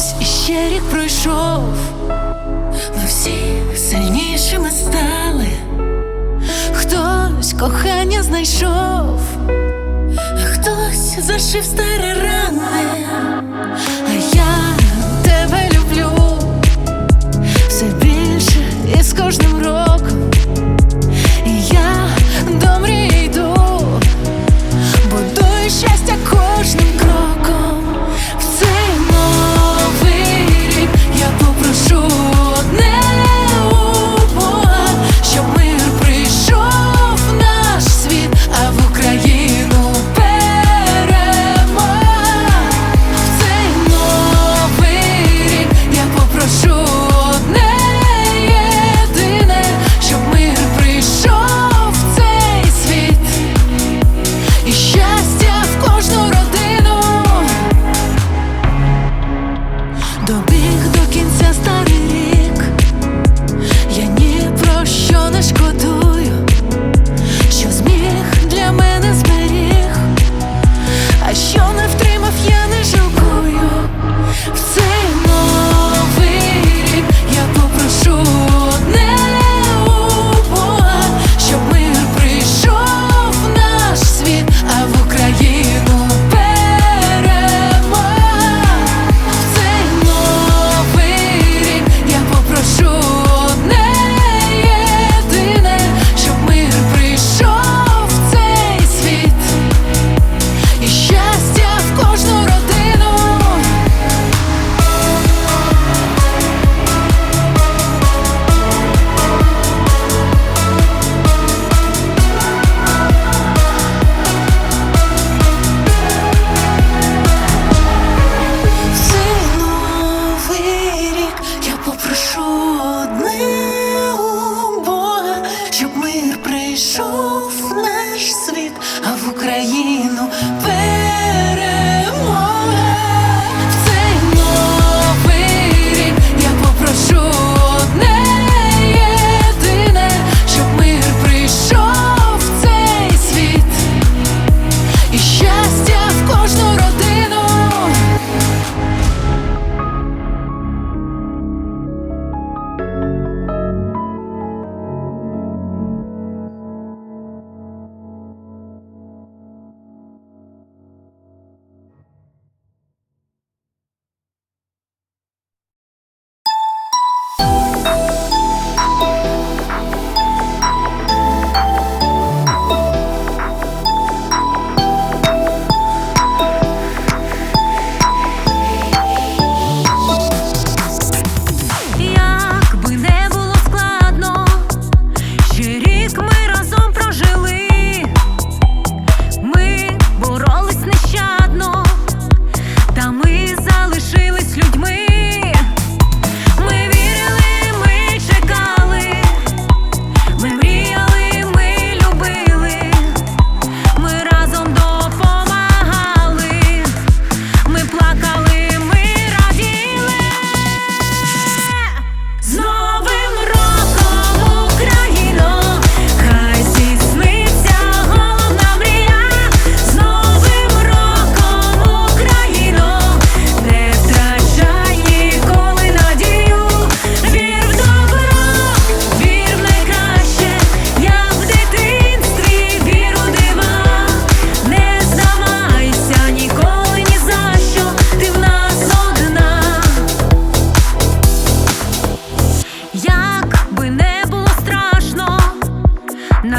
Ось ще рік пройшов, ми всі сильнішими стали, хтось кохання знайшов, хтось зашив старе рани, а я тебе люблю. Все більше і з кожним роком.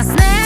ますね。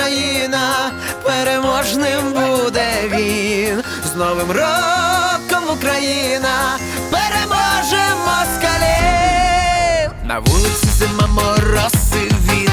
Україна, переможним буде він. З Новим роком Україна переможе москалів! На вулиці зима мороз і він